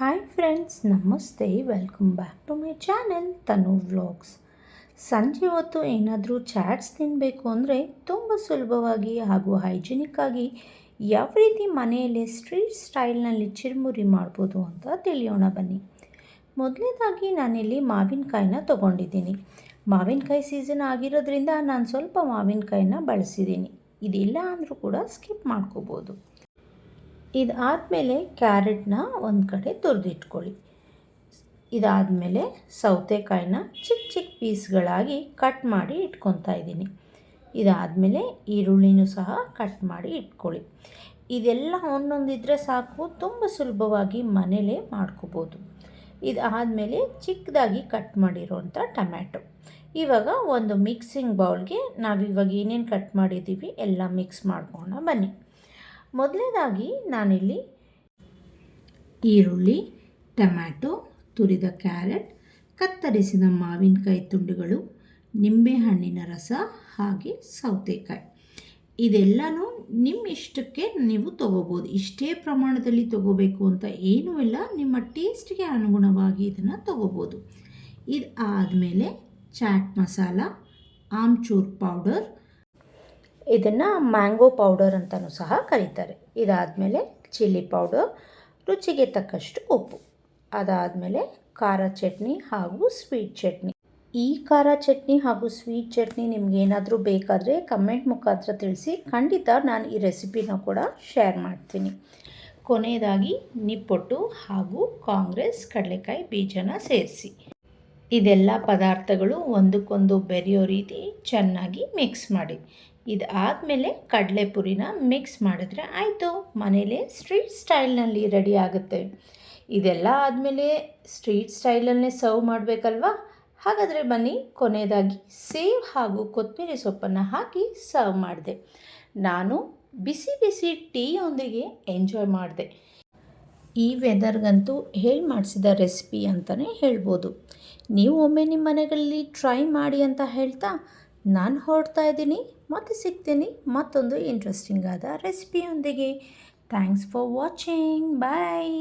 Hi friends ನಮಸ್ತೆ. Welcome back to my channel Tanu vlogs ಸಂಜೆ ಹೊತ್ತು ಏನಾದರೂ ಚಾಟ್ಸ್ ತಿನ್ನಬೇಕು ಅಂದರೆ ತುಂಬ ಸುಲಭವಾಗಿ ಹಾಗೂ ಹೈಜಿನಿಕ್ಕಾಗಿ ಯಾವ ರೀತಿ ಮನೆಯಲ್ಲೇ ಸ್ಟ್ರೀಟ್ ಸ್ಟೈಲ್ನಲ್ಲಿ ಚಿರುಮುರಿ ಮಾಡ್ಬೋದು ಅಂತ ತಿಳಿಯೋಣ ಬನ್ನಿ. ಮೊದಲನೇದಾಗಿ ನಾನಿಲ್ಲಿ ಮಾವಿನಕಾಯಿನ ತೊಗೊಂಡಿದ್ದೀನಿ. ಮಾವಿನಕಾಯಿ ಸೀಸನ್ ಆಗಿರೋದ್ರಿಂದ ನಾನು ಸ್ವಲ್ಪ ಮಾವಿನಕಾಯಿನ ಬಳಸಿದ್ದೀನಿ. ಇದಿಲ್ಲ ಅಂದರೂ ಕೂಡ ಸ್ಕಿಪ್ ಮಾಡ್ಕೋಬೋದು. ಇದಾದಮೇಲೆ ಕ್ಯಾರೆಟ್ನ ಒಂದು ಕಡೆ ತುರಿದಿಟ್ಕೊಳ್ಳಿ. ಇದಾದಮೇಲೆ ಸೌತೆಕಾಯಿನ ಚಿಕ್ಕ ಚಿಕ್ಕ ಪೀಸ್ಗಳಾಗಿ ಕಟ್ ಮಾಡಿ ಇಟ್ಕೊತಾ ಇದ್ದೀನಿ. ಇದಾದಮೇಲೆ ಈರುಳ್ಳಿನೂ ಸಹ ಕಟ್ ಮಾಡಿ ಇಟ್ಕೊಳ್ಳಿ. ಇದೆಲ್ಲ ಒಂದೊಂದಿದ್ರೆ ಸಾಕು, ತುಂಬ ಸುಲಭವಾಗಿ ಮನೇಲೇ ಮಾಡ್ಕೋಬೋದು. ಇದಾದಮೇಲೆ ಚಿಕ್ಕದಾಗಿ ಕಟ್ ಮಾಡಿರೋವಂಥ ಟೊಮ್ಯಾಟೊ. ಇವಾಗ ಒಂದು ಮಿಕ್ಸಿಂಗ್ ಬೌಲ್ಗೆ ನಾವಿವಾಗ ಏನೇನು ಕಟ್ ಮಾಡಿದ್ದೀವಿ ಎಲ್ಲ ಮಿಕ್ಸ್ ಮಾಡ್ಕೊಳ್ಳೋಣ ಬನ್ನಿ. ಮೊದಲನೇದಾಗಿ ನಾನಿಲ್ಲಿ ಈರುಳ್ಳಿ, ಟೊಮ್ಯಾಟೊ, ತುರಿದ ಕ್ಯಾರೆಟ್, ಕತ್ತರಿಸಿದ ಮಾವಿನಕಾಯಿ ತುಂಡುಗಳು, ನಿಂಬೆಹಣ್ಣಿನ ರಸ ಹಾಗೆ ಸೌತೆಕಾಯಿ. ಇದೆಲ್ಲನೂ ನಿಮ್ಮ ಇಷ್ಟಕ್ಕೆ ನೀವು ತಗೋಬೋದು. ಇಷ್ಟೇ ಪ್ರಮಾಣದಲ್ಲಿ ತಗೋಬೇಕು ಅಂತ ಏನೂ ಇಲ್ಲ. ನಿಮ್ಮ ಟೇಸ್ಟ್ಗೆ ಅನುಗುಣವಾಗಿ ಇದನ್ನು ತಗೋಬೋದು. ಇದು ಆದಮೇಲೆ ಚಾಟ್ ಮಸಾಲ, ಆಮ್ಚೂರ್ ಪೌಡರ್ ಇದನ್ನು ಮ್ಯಾಂಗೋ ಪೌಡರ್ ಅಂತಲೂ ಸಹ ಕರೀತಾರೆ. ಇದಾದಮೇಲೆ ಚಿಲ್ಲಿ ಪೌಡರ್, ರುಚಿಗೆ ತಕ್ಕಷ್ಟು ಉಪ್ಪು. ಅದಾದಮೇಲೆ ಖಾರ ಚಟ್ನಿ ಹಾಗೂ ಸ್ವೀಟ್ ಚಟ್ನಿ. ಈ ಖಾರ ಚಟ್ನಿ ಹಾಗೂ ಸ್ವೀಟ್ ಚಟ್ನಿ ನಿಮಗೇನಾದರೂ ಬೇಕಾದರೆ ಕಮೆಂಟ್ ಮುಖಾಂತರ ತಿಳಿಸಿ. ಖಂಡಿತ ನಾನು ಈ ರೆಸಿಪಿನ ಕೂಡ ಶೇರ್ ಮಾಡ್ತೀನಿ. ಕೊನೆಯದಾಗಿ, ನಿಪ್ಪೊಟ್ಟು ಹಾಗೂ ಕಾಂಗ್ರೆಸ್ ಕಡಲೆಕಾಯಿ ಬೀಜನ ಸೇರಿಸಿ. ಇದೆಲ್ಲ ಪದಾರ್ಥಗಳು ಒಂದಕ್ಕೊಂದು ಬೆರೆಯೋ ರೀತಿ ಚೆನ್ನಾಗಿ ಮಿಕ್ಸ್ ಮಾಡಿ. ಇದಾದಮೇಲೆ ಕಡಲೆಪುರಿನ ಮಿಕ್ಸ್ ಮಾಡಿದ್ರೆ ಆಯಿತು. ಮನೇಲೇ ಸ್ಟ್ರೀಟ್ ಸ್ಟೈಲ್ನಲ್ಲಿ ರೆಡಿ ಆಗುತ್ತೆ. ಇದೆಲ್ಲ ಆದಮೇಲೆ ಸ್ಟ್ರೀಟ್ ಸ್ಟೈಲಲ್ಲೇ ಸರ್ವ್ ಮಾಡಬೇಕಲ್ವಾ? ಹಾಗಾದರೆ ಬನ್ನಿ, ಕೊನೆಯದಾಗಿ ಸೇವ್ ಹಾಗೂ ಕೊತ್ತಂಬರಿ ಸೊಪ್ಪನ್ನು ಹಾಕಿ ಸರ್ವ್ ಮಾಡಿದೆ. ನಾನು ಬಿಸಿ ಬಿಸಿ ಟೀಯೊಂದಿಗೆ ಎಂಜಾಯ್ ಮಾಡಿದೆ. ಈ ವೆದರ್ಗಂತೂ ಹೇಳಿ ಮಾಡಿಸಿದ ರೆಸಿಪಿ ಅಂತಲೇ ಹೇಳ್ಬೋದು. ನೀವು ಒಮ್ಮೆ ನಿಮ್ಮ ಮನೆಗಳಲ್ಲಿ ಟ್ರೈ ಮಾಡಿ ಅಂತ ಹೇಳ್ತಾ ನಾನು ಹೊರಡ್ತಾ ಇದ್ದೀನಿ, ಮತ್ತೆ ಸಿಗ್ತೀನಿ ಮತ್ತೊಂದು ಇಂಟ್ರೆಸ್ಟಿಂಗ್ ಆದ ರೆಸಿಪಿಯೊಂದಿಗೆ. Thanks for watching bye